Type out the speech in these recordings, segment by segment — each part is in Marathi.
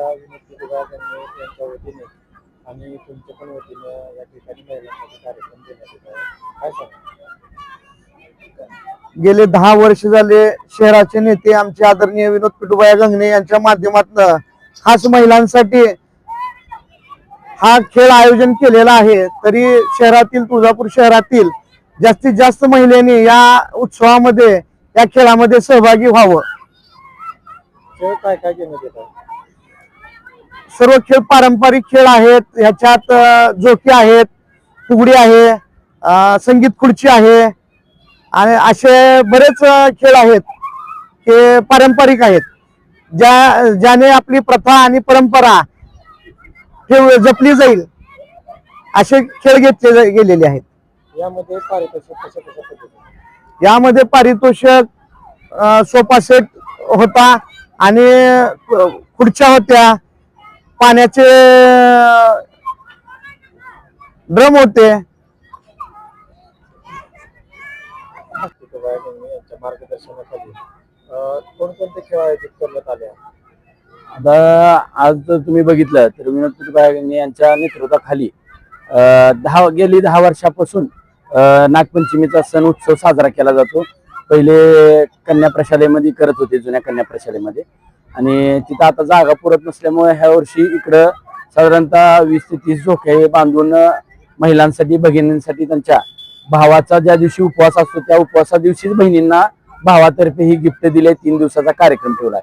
यांच्या वतीने आणि तुमच्या पण वतीने या ठिकाणी महिलांसाठी कार्यक्रम देण्यात येत आहे. काय सांगा गेले दहा वर्ष झाले शहराचे नेते आमचे आदरणीय विनोद पिटुबाया गंगणे यांच्या माध्यमातून खास महिलांसाठी हा खेळ आयोजन केलेला आहे. तरी शहरातील तुळजापूर शहरातील जास्तीत जास्त महिलांनी या उत्सवामध्ये या खेळामध्ये सहभागी व्हावं. खेळ काय काय आहे? सर्व खेळ पारंपरिक खेळ आहेत. ह्याच्यात जोकी आहेत फुगडी आहे संगीत खुर्ची आहे. आणि असे बरेच खेळ आहेत ते पारंपरिक आहेत. ज्या ज्याने आपली प्रथा आणि परंपरा ठेव जपली जाईल असे खेळ घेतले गेलेले आहेत. यामध्ये पारितोषिक यामध्ये पारितोषिक सोफा सेट होता आणि खुर्च्या होत्या पाण्याचे ड्रम होते. मार्गदर्शनाखाली कोणकोणते खेळ आयोजित करण्यात आले आता आज जर तुम्ही बघितलं तर विनोद पिटबाग यांच्या नेतृत्वाखाली दहा गेली दहा वर्षापासून नागपंचमीचा सण उत्सव साजरा केला जातो. पहिले कन्या प्रशालेमध्ये करत होते जुन्या कन्या प्रशालेमध्ये. आणि तिथं आता जागा पुरत नसल्यामुळे ह्या वर्षी इकडं साधारणतः वीस ते तीस झोके बांधून महिलांसाठी भगिनींसाठी त्यांच्या भावाचा ज्या दिवशी उपवास असतो त्या उपवासा दिवशीच बहिणींना भावातर्फे ही गिफ्ट दिले तीन दिवसाचा कार्यक्रम ठेवलाय.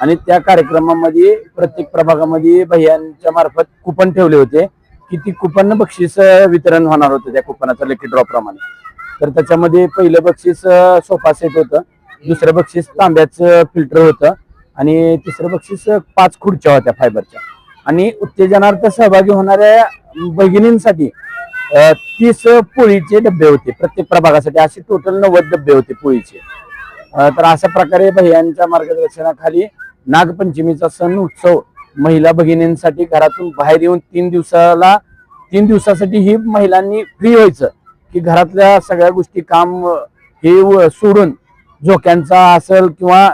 आणि त्या कार्यक्रमामध्ये प्रत्येक प्रभागामध्ये भैयांच्या मार्फत कुपन ठेवले होते. की ती कुपन बक्षीस वितरण होणार होतं त्या कुपनाचं लकी ड्रॉ प्रमाणे. तर त्याच्यामध्ये पहिलं बक्षीस सोफा सेट होतं. दुसरं बक्षीस तांब्याचं फिल्टर होतं. आणि तिसरं बक्षीस पाच खुर्च्या होत्या फायबरच्या. आणि उत्तेजनार्थ सहभागी होणाऱ्या भगिनींसाठी तीस पोळीचे डबे होते प्रत्येक प्रभागासाठी. असे टोटल नव्वद डबे होते पोळीचे. तर अशा प्रकारे भैयांच्या मार्गदर्शनाखाली नागपंचमीचा सण उत्सव महिला भगिनींसाठी घरातून बाहेर येऊन तीन दिवसाला तीन दिवसासाठी ही महिलांनी फ्री व्हायचं. की घरातल्या सगळ्या गोष्टी काम हे व- सोडून झोक्यांचा असेल किंवा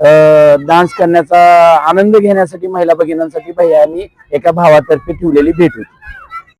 डान्स करण्याचा आनंद घेण्यासाठी महिला भगिनांसाठी भैयांनी एका भावातर्फे ठेवलेली भेट होती.